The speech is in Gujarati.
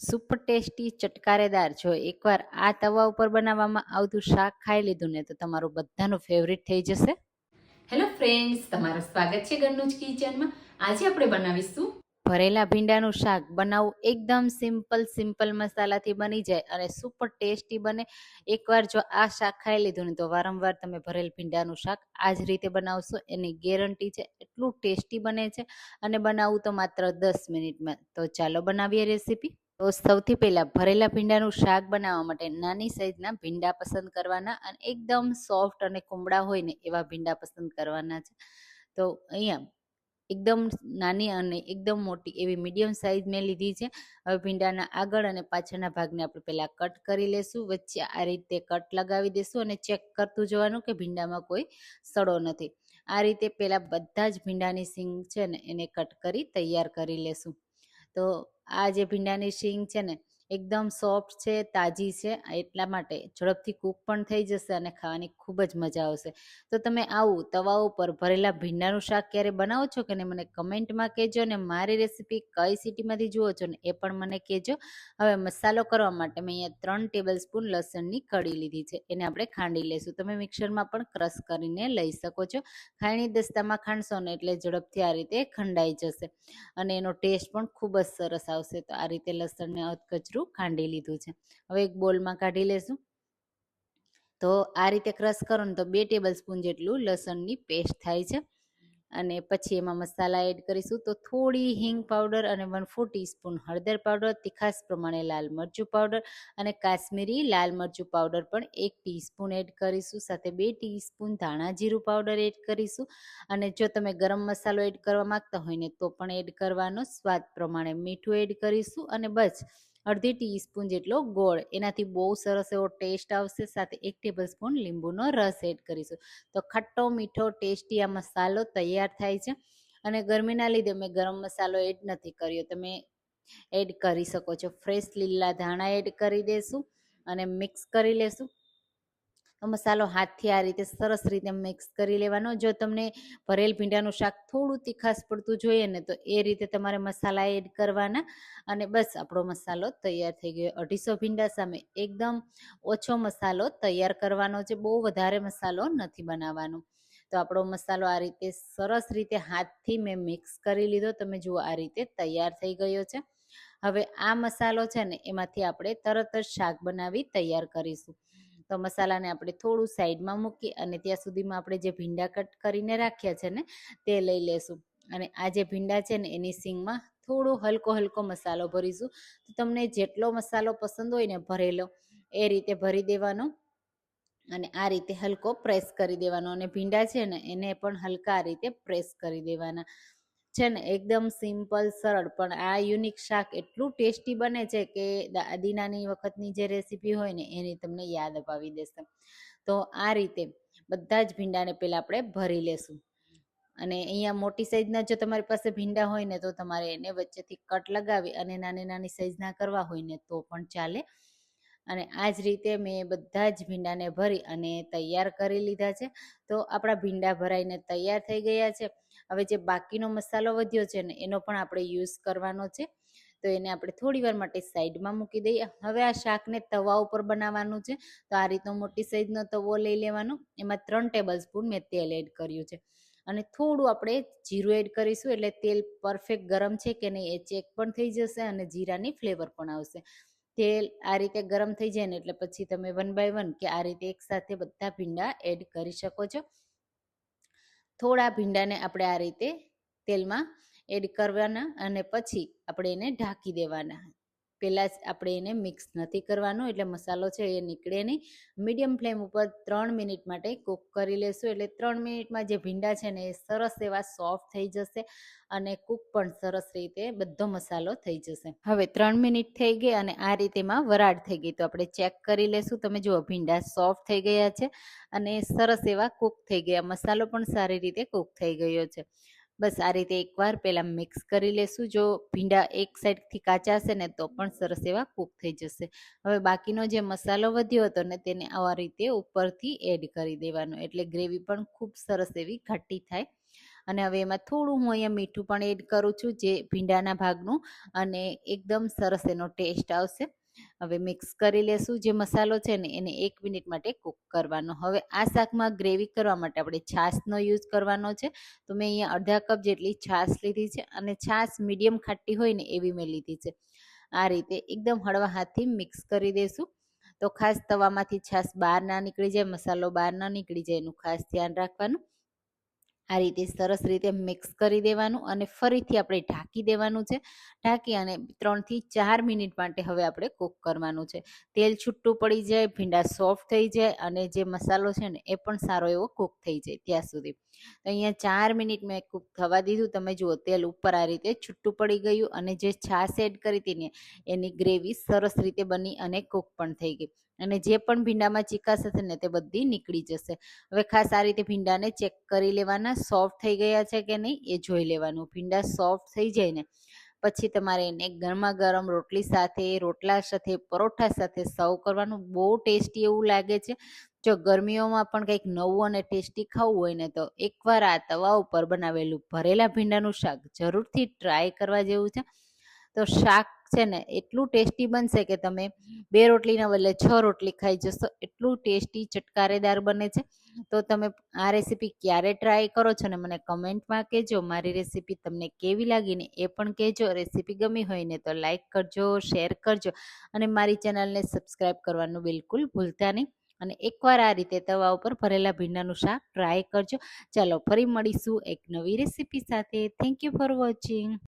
સુપર ટેસ્ટી ચટકારેદાર જો એકવાર આ તવા ઉપર બનાવવામાં આવતું શાક ખાઈ લીધું ને તો તમારું બધાનું ફેવરિટ થઈ જશે. હેલો ફ્રેન્ડ્સ તમારું સ્વાગત છે ઘરનું જ કિચનમાં. આજે આપણે બનાવીશું ભરેલા ભીંડાનું શાક. બનાવવું એકદમ સિમ્પલ સિમ્પલ મસાલાથી બની જાય અને સુપર ટેસ્ટી બને. એકવાર જો આ શાક ખાઈ લીધું ને તો વારંવાર તમે ભરેલ ભીંડાનું શાક આ જ રીતે બનાવશો. એની ગેરંટી છે એટલું ટેસ્ટી બને છે. અને બનાવવું તો માત્ર દસ મિનિટમાં. તો ચાલો બનાવીએ રેસીપી તો સૌથી પહેલાં ભરેલા ભીંડાનું શાક બનાવવા માટે નાની સાઈઝના ભીંડા પસંદ કરવાના અને એકદમ સોફ્ટ અને કુમળા હોય ને એવા ભીંડા પસંદ કરવાના છે. તો અહીંયા એકદમ નાની અને એકદમ મોટી એવી મીડિયમ સાઇઝ મેં લીધી છે. હવે ભીંડાના આગળ અને પાછળના ભાગને આપણે પહેલાં કટ કરી લેશું. વચ્ચે આ રીતે કટ લગાવી દેશું અને ચેક કરતું જવાનું કે ભીંડામાં કોઈ સડો નથી. આ રીતે પહેલાં બધા જ ભીંડાની સિંગ છે ને એને કટ કરી તૈયાર કરી લેશું. તો આ જે ભીંડાની શીંગ છે ને એકદમ સોફ્ટ છે, તાજી છે એટલા માટે ઝડપથી કૂક પણ થઈ જશે અને ખાવાની ખૂબ જ મજા આવશે. તો તમે આવું તવા ઉપર ભરેલા ભીંડાનું શાક ક્યારે બનાવો છો? કે ને મને કમેન્ટમાં કહેજો ને મારી રેસીપી કઈ સિટીમાંથી જુઓ છો ને એ પણ મને કહેજો. હવે મસાલો કરવા માટે મેં અહીંયા ત્રણ ટેબલ સ્પૂન લસણની કળી લીધી છે. એને આપણે ખાંડી લઈશું. તમે મિક્સરમાં પણ ક્રશ કરીને લઈ શકો છો. ખાયણી દસ્તામાં ખાંડશો ને એટલે ઝડપથી આ રીતે ખંડાઈ જશે અને એનો ટેસ્ટ પણ ખૂબ જ સરસ આવશે. તો આ રીતે લસણને અધકચરું ખાંડી લીધું છે. હવે એક બોલમાં કાઢી લેશું. તો આ રીતે ક્રશ કરો ને તો બે ટેબલ સ્પૂન જેટલું લસણની પેસ્ટ થાય છે. અને પછી એમાં મસાલા એડ કરીશું. તો થોડી હિંગ પાવડર અને વન ફોર ટીસ્પૂન હળદર પાવડર તીખાસ પ્રમાણે લાલ મરચું પાવડર અને કાશ્મીરી લાલ મરચું પાવડર પણ એક ટીસ્પૂન એડ કરીશું. સાથે બે ટીસ્પૂન ધાણા જીરું પાવડર એડ કરીશું. અને જો તમે ગરમ મસાલો એડ કરવા માંગતા હોય ને તો પણ એડ કરવાનો. સ્વાદ પ્રમાણે મીઠું એડ કરીશું અને બસ. અડધી ટીસ્પૂન જેટલો ગોળ. એનાથી બહુ સરસ એવો ટેસ્ટ આવશે. સાથે એક ટેબલ સ્પૂન લીંબુનો રસ એડ કરીશું. તો ખટ્ટો, મીઠો, ટેસ્ટી આ મસાલો તૈયાર થાય છે. અને ગરમીના લીધે મેં ગરમ મસાલો એડ નથી કર્યો. તમે એડ કરી શકો છો. ફ્રેશ લીલા ધાણા એડ કરી દેશું અને મિક્સ કરી લેશું. મસાલો હાથથી આ રીતે સરસ રીતે મિક્સ કરી લેવાનો. જો તમને ભરેલ ભીંડાનું શાક થોડું તીખાસ પડતું જોઈએ ને, તો એ રીતે તમારે મસાલા એડ કરવાના. અને બસ આપણો મસાલો તૈયાર થઈ ગયો. અઢીસો ભીંડા સામે એકદમ ઓછો મસાલો તૈયાર કરવાનો છે. બહુ વધારે મસાલો નથી બનાવવાનો. તો આપણો મસાલો આ રીતે સરસ રીતે હાથથી મેં મિક્સ કરી લીધો. તમે જુઓ આ રીતે તૈયાર થઈ ગયો છે. હવે આ મસાલો છે ને, એમાંથી આપણે તરત જ શાક બનાવી તૈયાર કરીશું. તો મસાલાને આપણે થોડું સાઈડમાં મૂકી અને ત્યાં સુધીમાં આપણે જે ભીંડા કટ કરીને રાખ્યા છે ને, તે લઈ લેશું. અને આ જે ભીંડા છે ને, એની સિંગમાં થોડો હલકો હલકો મસાલો ભરીશું. તો તમને જેટલો મસાલો પસંદ હોય ને ભરેલો એ રીતે ભરી દેવાનો અને આ રીતે હલકો પ્રેસ કરી દેવાનો. અને ભીંડા છે ને, એને પણ હલકા આ રીતે પ્રેસ કરી દેવાના. છે ને, એકદમ સિમ્પલ, સરળ. પણ આ યુનિક શાક એટલું ટેસ્ટી બને છે કે દાદીનાની વખતની જે રેસીપી હોય ને, એની તમને યાદ અપાવી દેશે. તો આ રીતે બધા જ ભીંડાને પહેલાં આપણે ભરી લેશું. અને અહીંયા મોટી સાઈઝના જો તમારી પાસે ભીંડા હોય ને, તો તમારે એને વચ્ચેથી કટ લગાવી અને નાની નાની સાઈઝના કરવા હોય ને, તો પણ ચાલે. અને આ જ રીતે મેં બધા જ ભીંડાને ભરી અને તૈયાર કરી લીધા છે. તો આપણા ભીંડા ભરાઈને તૈયાર થઈ ગયા છે. હવે જે બાકીનો મસાલો વધ્યો છે ને, એનો પણ આપણે યુઝ કરવાનો છે. તો એને આપણે થોડી વાર માટે સાઈડમાં મૂકી દઈએ. હવે આ શાકને તવા ઉપર બનાવવાનું છે. તો આ રીતનો મોટી સાઈઝનો તવો લઈ લેવાનો. એમાં ત્રણ ટેબલ સ્પૂન મેં તેલ એડ કર્યું છે. અને થોડું આપણે જીરું એડ કરીશું એટલે તેલ પરફેક્ટ ગરમ છે કે નહીં એ ચેક પણ થઈ જશે અને જીરાની ફ્લેવર પણ આવશે. તેલ આ રીતે ગરમ થઈ જાય ને એટલે પછી તમે વન બાય વન કે આ રીતે એકસાથે બધા ભીંડા એડ કરી શકો છો. થોડા ભીંડાને આપણે આ રીતે તેલમાં એડ કરવાના અને પછી આપણે એને ઢાંકી દેવાના. પહેલાં જ આપણે એને મિક્સ નથી કરવાનું, એટલે મસાલો છે એ નીકળે નહીં. મીડિયમ ફ્લેમ ઉપર ત્રણ મિનિટ માટે કૂક કરી લેશું, એટલે ત્રણ મિનિટમાં જે ભીંડા છે ને એ સરસ એવા સોફ્ટ થઈ જશે અને કૂક પણ સરસ રીતે બધો મસાલો થઈ જશે. હવે ત્રણ મિનિટ થઈ ગઈ અને આ રીતેમાં વરાળ થઈ ગઈ, તો આપણે ચેક કરી લેશું. તમે જુઓ, ભીંડા સોફ્ટ થઈ ગયા છે અને સરસ એવા કૂક થઈ ગયા. મસાલો પણ સારી રીતે કૂક થઈ ગયો છે. બસ આ રીતે એકવાર પહેલાં મિક્સ કરી લેશું. જો ભીંડા એક સાઈડથી કાચા હશે ને તો પણ સરસ એવા કૂક થઈ જશે. હવે બાકીનો જે મસાલો વધ્યો હતો ને તેને આવા રીતે ઉપરથી એડ કરી દેવાનો. એટલે ગ્રેવી પણ ખૂબ સરસ એવી ઘાટી થાય. અને હવે એમાં થોડું હું અહીંયા મીઠું પણ એડ કરું છું જે ભીંડાના ભાગનું અને એકદમ સરસ એનો ટેસ્ટ આવશે. હવે મિક્સ કરી લેશું. જે મસાલો છે ને, એને એક મિનિટ માટે કૂક કરવાનો. હવે આ શાકમાં ગ્રેવી કરવા માટે આપણે છાશનો યુઝ કરવાનો છે. તો મેં અહીંયા અડધા કપ જેટલી છાશ લીધી છે અને છાશ મીડિયમ ખાટી હોય ને એવી મેં લીધી છે. આ રીતે એકદમ હળવા હાથથી મિક્સ કરી દઈશું તો ખાસ તવામાંથી છાશ બહાર ના નીકળી જાય, મસાલો બહાર ના નીકળી જાય, એનું ખાસ ધ્યાન રાખવાનું. આ રીતે સરસ રીતે મિક્સ કરી દેવાનું અને ફરીથી આપણે ઢાંકી દેવાનું છે. ઢાંકી અને ત્રણથી ચાર મિનિટ માટે હવે આપણે કૂક કરવાનું છે. તેલ છૂટું પડી જાય, ભીંડા સોફ્ટ થઈ જાય અને જે મસાલો છે ને એ પણ સારો એવો કૂક થઈ જાય ત્યાં સુધી. તો અહીંયા ચાર મિનિટ મેં કૂક થવા દીધું. તમે જુઓ, તેલ ઉપર આ રીતે છૂટું પડી ગયું અને જે છાશ એડ કરી હતી ને, એની ગ્રેવી સરસ રીતે બની અને કૂક પણ થઈ ગઈ. અને જે પણ ભીંડામાં ચીકાશ હશે ને તે બધી નીકળી જશે. હવે ખાસ આ રીતે ભીંડાને ચેક કરી લેવાના, સોફ્ટ થઈ ગયા છે કે નહીં એ જોઈ લેવાનું. ભીંડા સોફ્ટ થઈ જાય ને, પછી તમારે એને ગરમા ગરમ રોટલી સાથે, રોટલા સાથે, પરોઠા સાથે સર્વ કરવાનું. બહુ ટેસ્ટી એવું લાગે છે. જો ગરમીઓમાં પણ કંઈક નવું અને ટેસ્ટી ખાવું હોય ને તો એકવાર આ તવા ઉપર બનાવેલું ભરેલા ભીંડાનું શાક જરૂરથી ટ્રાય કરવા જેવું છે. તો શાક છે ને, એટલું ટેસ્ટી બનશે કે તમે બે રોટલીના બદલે છ રોટલી ખાઈ જશો. એટલું ટેસ્ટી ચટકારેદાર બને છે. તો તમે આ રેસીપી ક્યારે ટ્રાય કરો છો ને, મને કમેન્ટમાં કહેજો. મારી રેસીપી તમને કેવી લાગી ને, એ પણ કહેજો. રેસીપી ગમી હોય ને, તો લાઇક કરજો શેર કરજો. અને મારી ચેનલને સબસ્ક્રાઈબ કરવાનું બિલકુલ ભૂલતા નહીં. અને એકવાર આ રીતે તવા ઉપર ભરેલા ભીંડાનું શાક ટ્રાય કરજો. ચાલો, ફરી મળીશું એક નવી રેસીપી સાથે. Thank you for watching